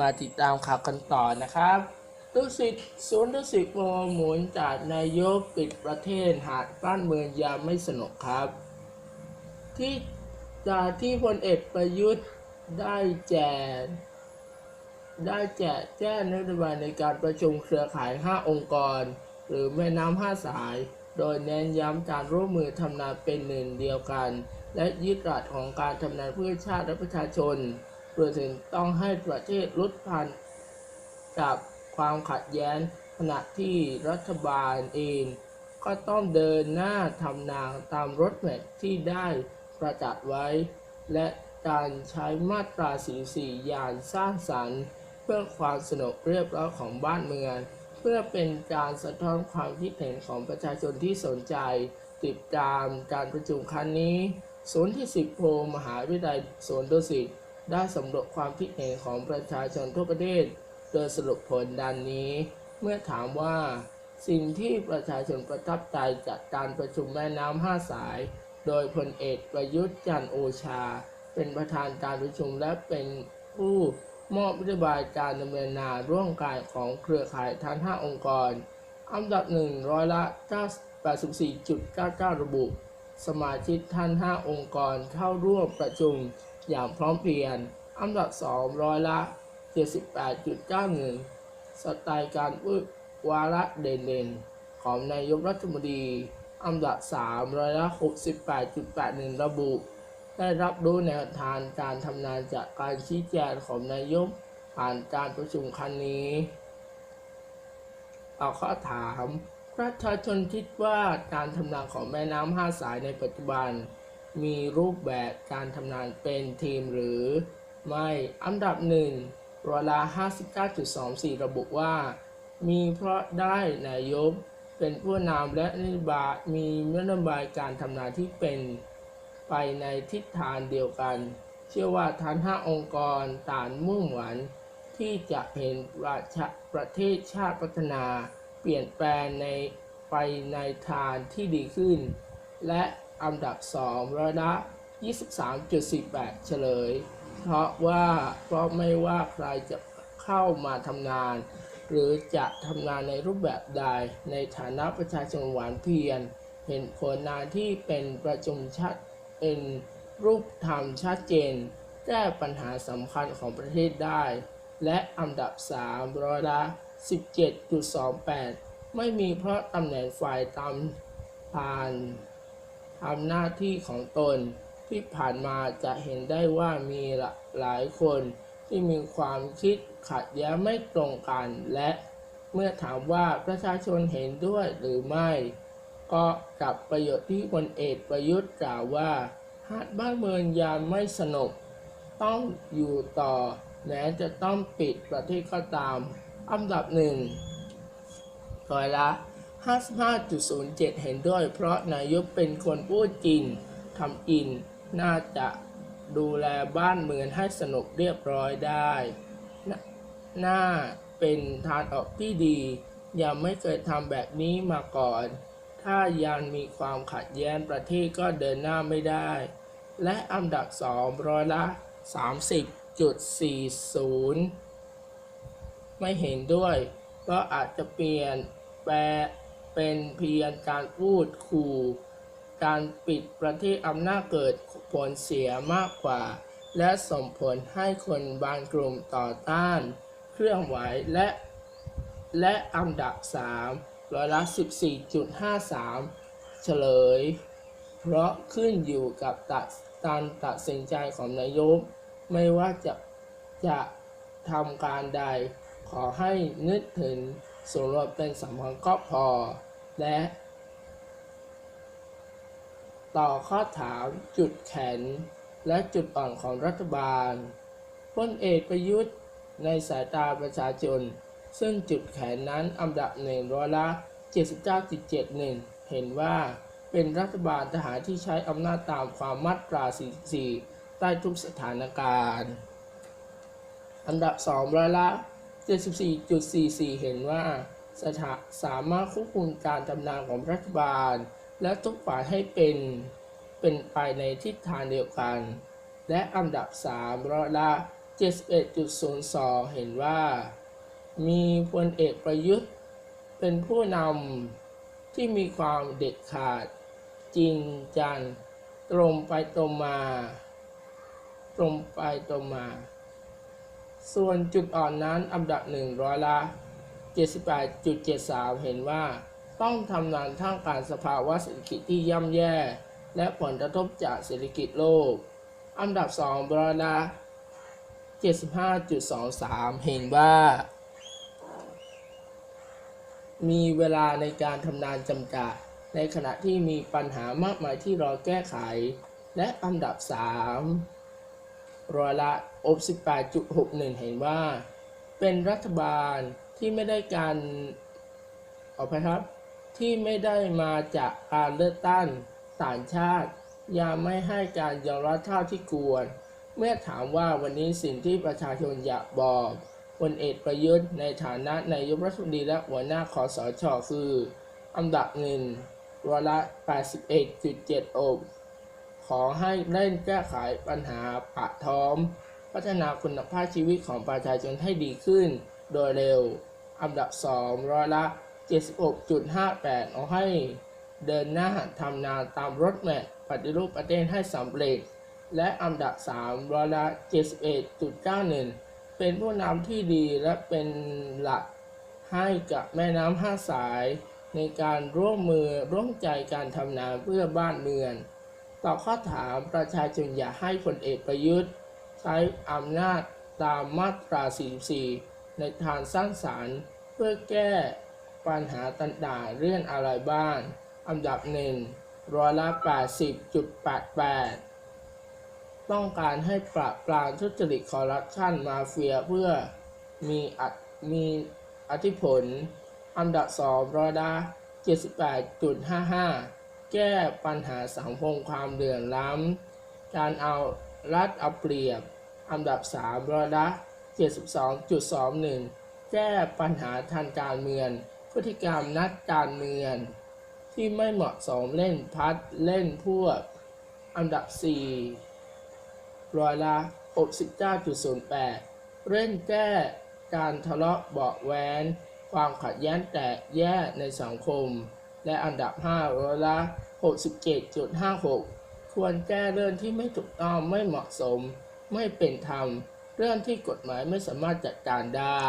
มาติดตามข่าวกันต่อนะครับดุสิตศูนย์ดุสิตโมหมุนจากนายกปิดประเทศหากบ้านเมืองยามไม่สนุกครับ ที่จากที่พลเอกประยุทธ์ได้แจกได้แจกแจ้งนโยบายในการประชุมเครือข่าย 5 องค์กร หรือแม่น้ำห้าสาย โดยเน้นย้ำการร่วมมือทำงานเป็นหนึ่งเดียวกัน และยึดหลักของการทำงานเพื่อชาติและประชาชน รวมถึงต้องให้ประเทศลดพันกับความขัดแย้งขณะที่รัฐบาลเองก็ต้องเดินหน้าทำนางตามรถแมพที่ได้ประจัดไว้ และการใช้มาตรา44อย่างสร้างสรรค์เพื่อความสนุกเรียบร้อยของบ้านเมือง เพื่อเป็นการสะท้อนความคิดเห็นของประชาชนที่สนใจ ติดตามการประชุมครั้งนี้ ศูนย์ที่ 10 โพลมหาวิทยาลัยสวนดุสิต ได้สำรวจความคิดเห็นของประชาชนทั่วประเทศ โดยสรุปผลดังนี้ เมื่อถามว่า สิ่งที่ประชาชนประทับใจจากการประชุมแม่น้ำห้าสาย โดยพลเอกประยุทธ์จันโอชา เป็นประธานการประชุมและเป็นผู้มอบนโยบายการดำเนินงานร่วมกันของเครือข่ายทั้ง5องค์กร อันดับหนึ่งร้อยละ 84.99 ระบุ สมาชิกท่าน5องค์กรเข้าร่วมประชุม อย่างพร้อมเพรียง อันดับ 2 ร้อยละ 78.91 สไตล์การพูดวาระเด่นๆ ของนายกรัฐมนตรีอันดับ 3 ร้อยละ 68.81 ระบุ ได้รับรู้แนวทางการทำงานจากการชี้แจงของนายกผ่านการประชุมครั้งนี้เอาข้อถาม ประชาชนคิดว่าการทำงานของแม่น้ำห้าสายในปัจจุบัน มีรูปแบบการทำงานเป็นทีมหรือไม่อันดับหนึ่งร้อยละ59.24 ระบุว่า มีเพราะได้นายกเป็นผู้นำและนโยบายมีนโยบายการทำงานที่เป็นไปในทิศทางเดียวกัน เชื่อว่าทั้งห้าองค์กรต่างมุ่งหวังที่จะเห็นประชาประเทศชาติพัฒนา เปลี่ยนแปลงในไปในทางที่ดีขึ้น และ อันดับ 2 ร้อยละ 23.48 เฉลย เพราะว่าเพราะไม่ว่าใครจะเข้ามาทำงาน หรือจะทำงานในรูปแบบใด ในฐานะประชาชนหวานเพียร เห็นผลงานที่เป็นประจุมชัดเป็นรูปธรรมชัดเจน แก้ปัญหาสำคัญของประเทศได้ และอันดับ 3 ร้อยละ 17.28 ไม่มีเพราะตำแหน่งฝ่ายตามผ่าน ทำหน้าที่ของตน ที่ผ่านมาจะเห็นได้ว่ามีหลายคนที่มีความคิดขัดแย้งไม่ตรงกัน และเมื่อถามว่าประชาชนเห็นด้วยหรือไม่ ก็กลับประโยชน์ที่พลเอกประยุทธ์กล่าวว่าหากบ้านเมืองยามไม่สนุก ต้องอยู่ต่อแม้จะต้องปิดประเทศก็ตาม อันดับหนึ่งร้อยละ 55.07 เห็นด้วย เพราะนายกเป็นคนพูดจริงทำจริงน่าจะดูแลบ้านเมืองให้สนุกเรียบร้อยได้นน่าเป็นทางออกที่ดี ยังไม่เคยทำแบบนี้มาก่อน ถ้ายังมีความขัดแย้งประเทศก็เดินหน้าไม่ได้ และอันดับสองร้อยละ 30.40 ไม่เห็นด้วย ก็อาจจะเปลี่ยนแปล เป็นเพียงการพูดขู่การปิดประเทศอำนาจเกิดผลเสียมากกว่า และส่งผลให้คนบางกลุ่มต่อต้าน เคลื่อนไหวและและอันดับ3ร้อยละ14.53 เฉลย เพราะขึ้นอยู่กับตัดการตัดสินใจของนายก ไม่ว่าจะจะทำการใดขอให้นึกถึง ส่วนรวมเป็นสำคัญก็พอ และ ต่อข้อถามจุดแข็งและจุดอ่อนของรัฐบาลพลเอกประยุทธ์ในสายตาประชาชน ซึ่งจุดแข็งนั้นอันดับหนึ่งร้อยละ 79.71 เห็นว่าเป็นรัฐบาลทหารที่ใช้อำนาจตามความมาตรา 44 ใต้ทุกสถานการณ์ อันดับ2ร้อยละ 74.44 เห็นว่าสถาสามารถควบคุมการทำงานของรัฐบาล และทุกฝ่ายให้เป็นเป็นไปในทิศทางเดียวกัน และอันดับ 3 ร้อยละ 71.02 เห็นว่า มีพลเอกประยุทธ์ เป็นผู้นำที่มีความเด็ดขาด จริงจังตรงไปตรงมา ตรงไปตรงมา ส่วนจุดอ่อนนั้นอันดับหนึ่งร้อยละ78.73 เห็นว่าต้องทำงานท่ามกลารสภาวะเศรษฐกิจที่ย่ำแย่ และผลกระทบจากเศรษฐกิจโลก อันดับ2ร้อยละ75.23 เห็นว่า มีเวลาในการทำงานจำกัด ในขณะที่มีปัญหามากมายที่รอแก้ไข และอันดับ 3 ร้อยละ68.61 เห็นว่า เป็นรัฐบาลที่ไม่ได้การออภัยครับ ที่ไม่ได้มาจากการเลือกตั้งต่างชาติ ยังไม่ให้การยอมรับเท่าที่ควร เมื่อถามว่าวันนี้สิ่งที่ประชาชนอยากบอกพลเอกประยุทธ์ในฐานะนายกรัฐมนตรีและหัวหน้าคอสชคืออันดับหนึ่งร้อยละ81.7อบ ขอให้เร่งแก้ไขปัญหาปาท้องพัฒนาคุณภาพชีวิตของประชาชนให้ดีขึ้น โดยเร็ว อันดับ 2 ร้อยละ 76.58เอาให้เดินหน้าทำงาตามรถแมพปฏิรูปประเทศให้สำเร็จ และอันดับ 3 ร้อยละ 71.91 เป็นผู้นำที่ดีและเป็นหลักให้กับแม่น้ำห้าสายในการร่วมมือร่วมใจการทำงาเพื่อบ้านเมือง ตอบข้อถามประชาชนอยากให้พลเอกประยุทธ์ ใช้อำนาจตามมาตรา 44 ในทางสร้างสรรค์ เพื่อแก้ปัญหาต่างๆเรื่องอะไรบ้าง อันดับหนึ่งร้อยละ 80.88 ต้องการให้ปราบปรามทุจริตคอร์รัปชันมาเฟียเพื่อมีอัตมีอธิผล อันดับสองร้อยละ 78.55 แก้ปัญหาสังคมความเดือดร้อนการเอารัดเอาเปรียบ อันดับ3ร้อยละ72.21 แก้ปัญหาทางการเมือง พฤติกรรมนักการเมือง ที่ไม่เหมาะสมเล่นพัดเล่นพวก อันดับ 4ร้อยละ69.08 เร่งแก้การทะเลาะเบาะแว้งความขัดแย้งแตกแยกในสังคม และอันดับ5ร้อยละ 67.56 ควรแก้เรื่องที่ไม่ถูกต้องไม่เหมาะสม ไม่เป็นธรรม เรื่องที่กฎหมายไม่สามารถจัดการได้